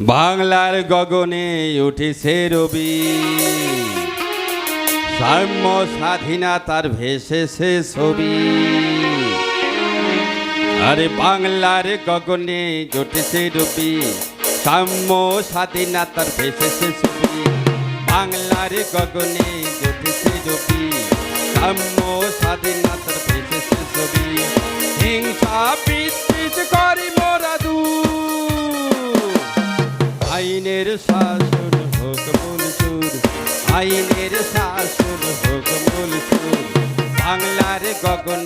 বাংলার গগনে উঠেছে রবি। সাম্য স্বাধীনতার ভেসেছে ছবি। আরে বাংলার গগনে উঠেছে রবি। সাম্য স্বাধীনতার ভেসেছে ছবি। বাংলার গগনে উঠেছে রবি। সাম্য স্বাধীনতার ভেসেছে ছবি। হিংসা আইনের শাসন হোক মনসুর আইনের শাসন হোক মনসুর বাংলার গগনে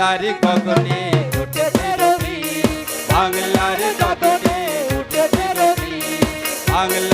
বাংলার গগনে উঠেছে রবি। বাংলার গগনে উঠেছে রবি। বাংলার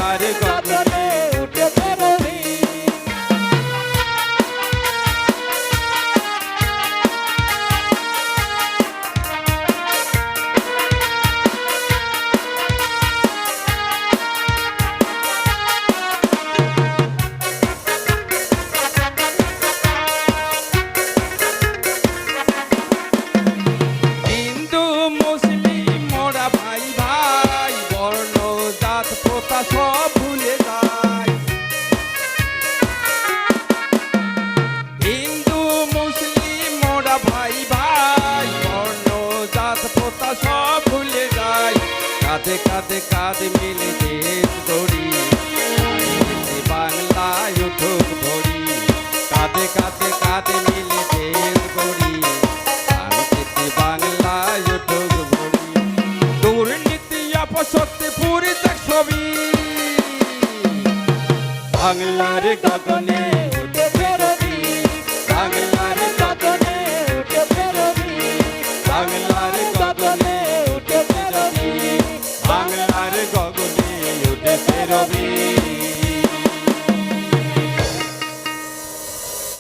বর্ণ জাত প্রথা সব ভুলে যায়। কাঁধে কাঁধে কাঁধে মিলে দেশ গড়ি বাংলায় উঠুক কাঁধে কাঁধে কাঁধে মিলে দেশ গড়ি শান্তিতে বাংলায় উঠুক ভরি। দুর্নীতি অপসত্যে পুরি ছবি। বাংলার গগনে тобі.